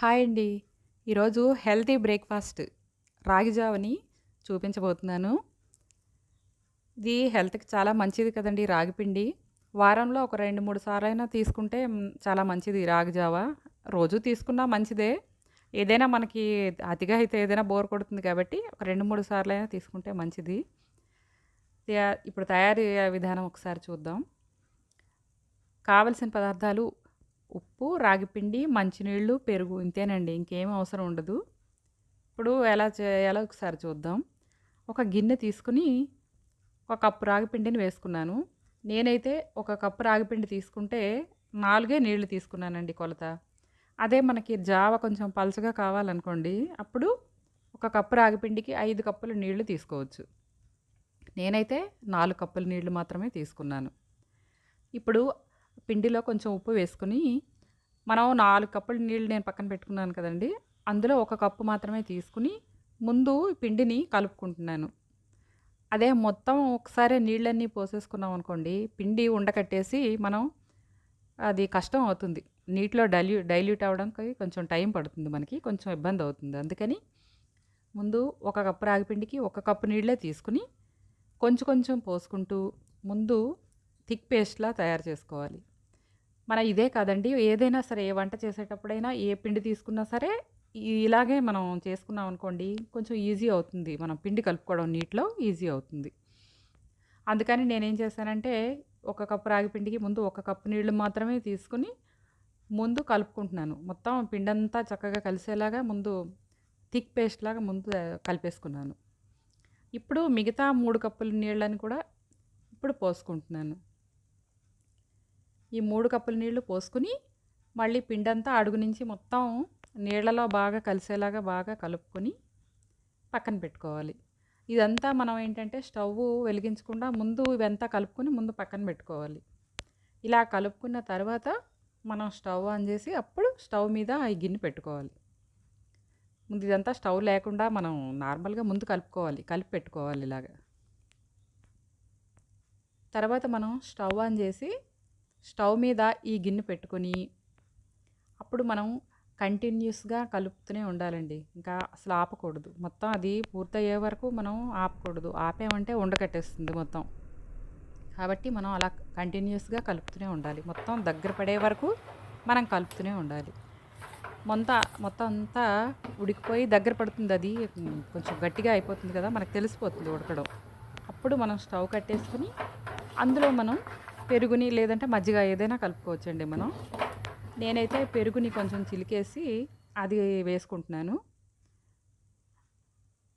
Hi అండి. ఈరోజు healthy breakfast రాగి జావని చూపించబోతున్నాను. ఇది హెల్త్కి చాలా మంచిది కదండి రాగిపిండి వారంలో ఒక రెండు మూడు సార్లైనా తీసుకుంటే చాలా మంచిది రాగి జావ. రోజు తీసుకున్నా మంచిదే. ఏదైనా మనకి అతిగా అయితే ఏదైనా బోర్ కొడుతుంది కాబట్టి ఒక రెండు మూడు సార్లైనా తీసుకుంటే మంచిది. ఇప్పుడు తయారీ విధానం ఒకసారి చూద్దాం. కావలసిన పదార్థాలు ఉప్పు రాగిపిండి మంచినీళ్ళు పెరుగు ఇంతేనండి. ఇంకేం అవసరం ఉండదు. ఇప్పుడు ఎలా చేయాలో ఒకసారి చూద్దాం. ఒక గిన్నె తీసుకుని ఒక కప్పు రాగిపిండిని వేసుకున్నాను. నేనైతే ఒక కప్పు రాగిపిండి తీసుకుంటే నాలుగే నీళ్ళు తీసుకున్నానండి కొలత. అదే మనకి జావ కొంచెం పలుచగా కావాలనుకోండి అప్పుడు ఒక కప్పు రాగిపిండికి ఐదు కప్పులు నీళ్ళు తీసుకోవచ్చు. నేనైతే నాలుగు కప్పుల నీళ్ళు మాత్రమే తీసుకున్నాను. ఇప్పుడు పిండిలో కొంచెం ఉప్పు వేసుకుని మనం నాలుగు కప్పులు నీళ్ళు నేను పక్కన పెట్టుకున్నాను కదండి. అందులో ఒక కప్పు మాత్రమే తీసుకుని ముందు పిండిని కలుపుకుంటున్నాను. అదే మొత్తం ఒకసారి నీళ్ళన్నీ పోసేసుకున్నాం అనుకోండి పిండి ఉండకట్టేసి మనం అది కష్టం అవుతుంది. నీటిలో డైల్యూ డైల్యూట్ అవ్వడానికి కొంచెం టైం పడుతుంది మనకి కొంచెం ఇబ్బంది అవుతుంది. అందుకని ముందు ఒక కప్పు రాగిపిండికి ఒక కప్పు నీళ్ళే తీసుకుని కొంచెం కొంచెం పోసుకుంటూ ముందు థిక్ పేస్ట్లా తయారు చేసుకోవాలి. మన ఇదే కాదండి ఏదైనా సరే ఏ వంట చేసేటప్పుడైనా ఏ పిండి తీసుకున్నా సరే ఇలాగే మనం చేసుకున్నాం అనుకోండి కొంచెం ఈజీ అవుతుంది. మనం పిండి కలుపుకోవడం నీటిలో ఈజీ అవుతుంది. అందుకని నేనేం చేశానంటే ఒక కప్పు రాగి పిండికి ముందు ఒక కప్పు నీళ్ళు మాత్రమే తీసుకుని ముందు కలుపుకుంటున్నాను. మొత్తం పిండి అంతా చక్కగా కలిసేలాగా ముందు థిక్ పేస్ట్ లాగా ముందు కలిపేసుకున్నాను. ఇప్పుడు మిగతా మూడు కప్పుల నీళ్ళని కూడా ఇప్పుడు పోసుకుంటున్నాను. ఈ మూడు కప్పుల నీళ్ళు పోసుకుని మళ్ళీ పిండంతా అడుగు నుంచి మొత్తం నీళ్ళలో బాగా కలిసేలాగా బాగా కలుపుకొని పక్కన పెట్టుకోవాలి. ఇదంతా మనం ఏంటంటే స్టవ్ వెలిగించకుండా ముందు ఇవంతా కలుపుకొని ముందు పక్కన పెట్టుకోవాలి. ఇలా కలుపుకున్న తర్వాత మనం స్టవ్ ఆన్ చేసి అప్పుడు స్టవ్ మీద ఈ గిన్నె పెట్టుకోవాలి. ముందు ఇదంతా స్టవ్ లేకుండా మనం నార్మల్గా ముందు కలుపుకోవాలి కలిపి పెట్టుకోవాలి ఇలాగా. తర్వాత మనం స్టవ్ ఆన్ చేసి స్టవ్ మీద ఈ గిన్నె పెట్టుకొని అప్పుడు మనం కంటిన్యూస్గా కలుపుతూనే ఉండాలండి. ఇంకా అసలు ఆపకూడదు. మొత్తం అది పూర్తయ్యే వరకు మనం ఆపకూడదు. ఆపేమంటే ఉండకట్టేస్తుంది మొత్తం. కాబట్టి మనం అలా కంటిన్యూస్గా కలుపుతూనే ఉండాలి. మొత్తం దగ్గర పడే వరకు మనం కలుపుతూనే ఉండాలి. మొంత మొత్తం అంతా ఉడికిపోయి దగ్గర పడుతుంది అది. కొంచెం గట్టిగా అయిపోతుంది కదా మనకు తెలిసిపోతుంది ఉడకడం. అప్పుడు మనం స్టవ్ కట్టేసుకుని అందులో మనం పెరుగుని లేదంటే మజ్జిగ ఏదైనా కలుపుకోవచ్చండి మనం. నేనైతే పెరుగుని కొంచెం చిలికేసి అది వేసుకుంటున్నాను.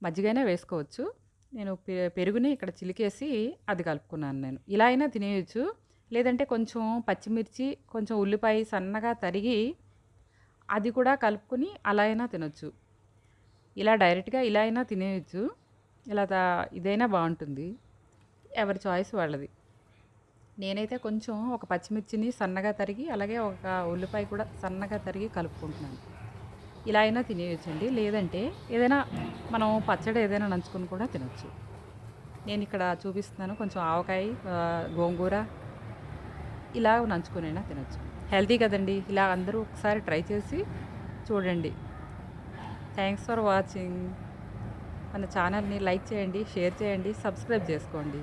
మజ్జిగైనా వేసుకోవచ్చు. నేను పె- పెరుగుని ఇక్కడ చిలికేసి అది కలుపుకున్నాను నేను. ఇలా అయినా తినేయచ్చు. లేదంటే కొంచెం పచ్చిమిర్చి కొంచెం ఉల్లిపాయ సన్నగా తరిగి అది కూడా కలుపుకొని అలా అయినా తినొచ్చు. ఇలా డైరెక్ట్గా ఇలా అయినా తినేయచ్చు. ఇలా ఇదైనా బాగుంటుంది. ఎవరి చాయిస్ వాళ్ళది. నేనైతే కొంచెం ఒక పచ్చిమిర్చిని సన్నగా తరిగి అలాగే ఒక ఉల్లిపాయ కూడా సన్నగా తరిగి కలుపుకుంటున్నాను. ఇలా అయినా తినేయచ్చండి. లేదంటే ఏదైనా మనం పచ్చడి ఏదైనా నంచుకొని కూడా తినచ్చు. నేను ఇక్కడ చూపిస్తున్నాను కొంచెం ఆవకాయ గోంగూర ఇలా నంచుకునైనా తినచ్చు. హెల్తీ కదండి. ఇలా అందరూ ఒకసారి ట్రై చేసి చూడండి. Thanks for watching. మన ఛానల్ని లైక్ చేయండి షేర్ చేయండి సబ్స్క్రైబ్ చేసుకోండి.